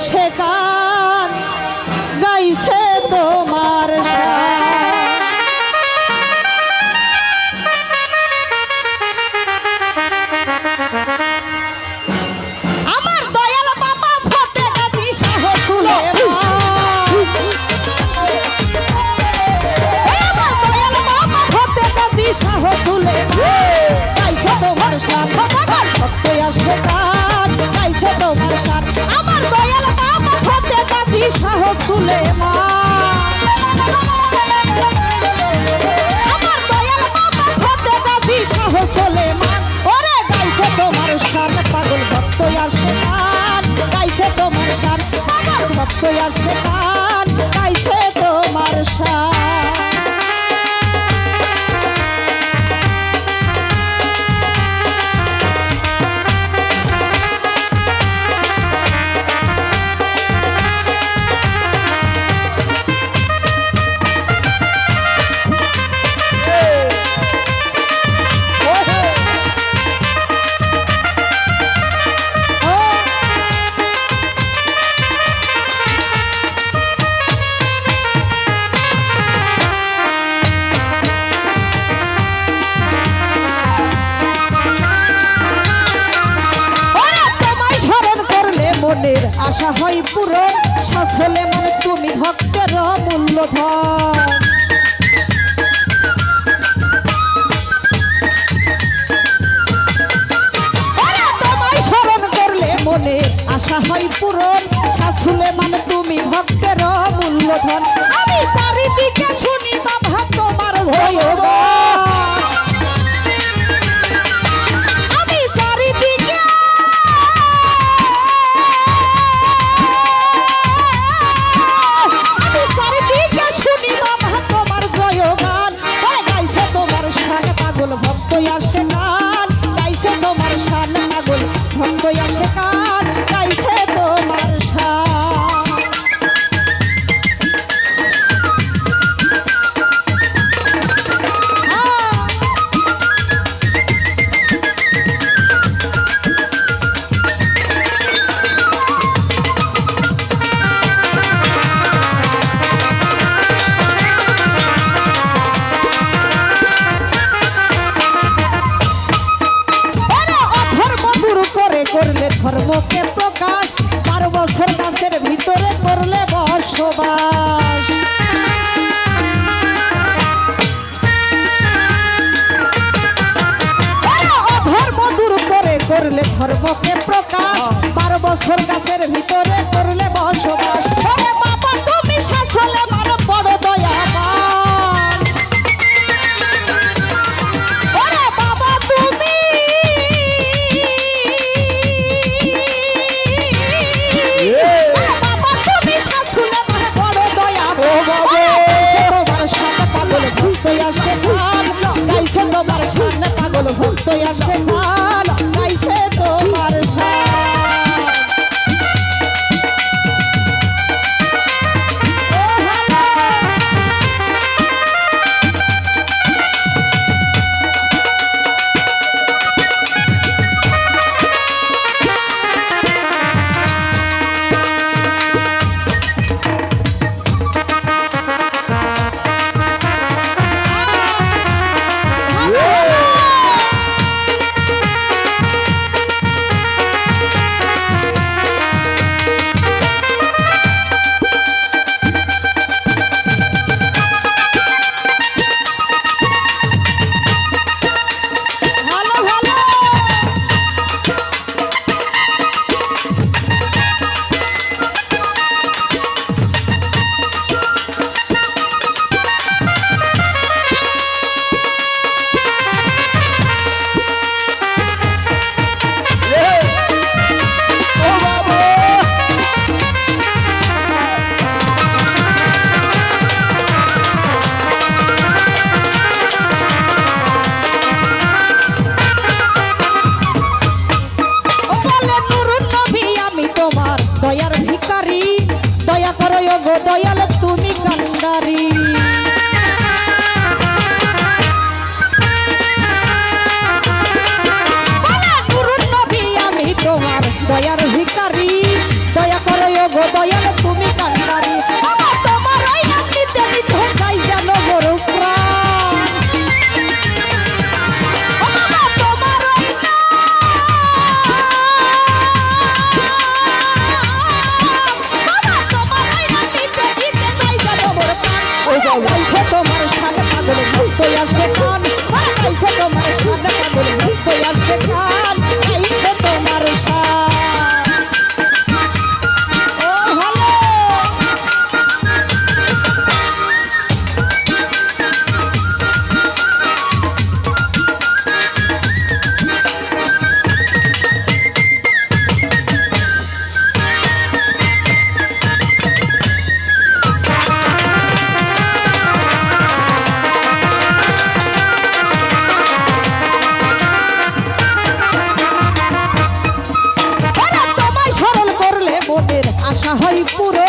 ভক্ত ফতে গাদি সাহ তুলে মা আমার দয়াল বাবা ফতে গাদি সাহ চলে মা ওরে, গাইছে তোমার সার আসবে কান গাইছে তোমার ভক্ত আসবে আশা হয় পূরণ সাথলে মানে তুমি ভক্তের করলে মনে আশা হয় পূরণ শাশুলে মানে তুমি ভক্তের মূল্যধন। আমি চারিদিকে শুনি বাবা তোমার ভয়গান করে করলে ধর্মকে প্রকাশ বারো বছর মাসের ভিতরে করলে বসবাস। ধর্ম দূর করে করলে ধর্মকে প্রকাশ বারো বছর গাছের ভিতরে পাগল ভক্ত হয় পুর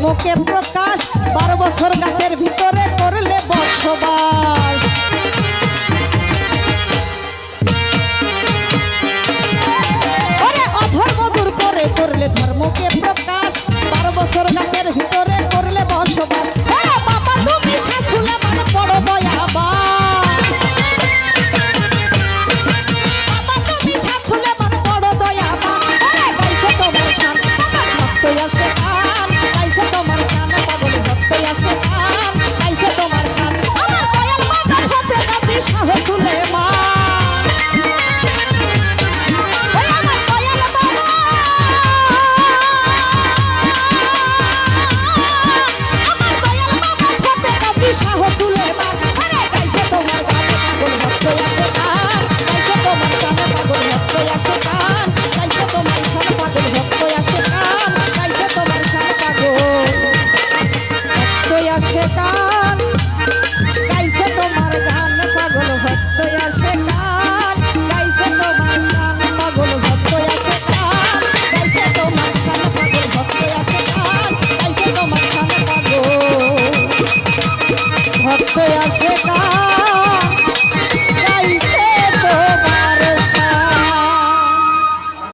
ধর্মকে প্রকাশ বারো বছর গাছের ভিতরে করলে বসবাস।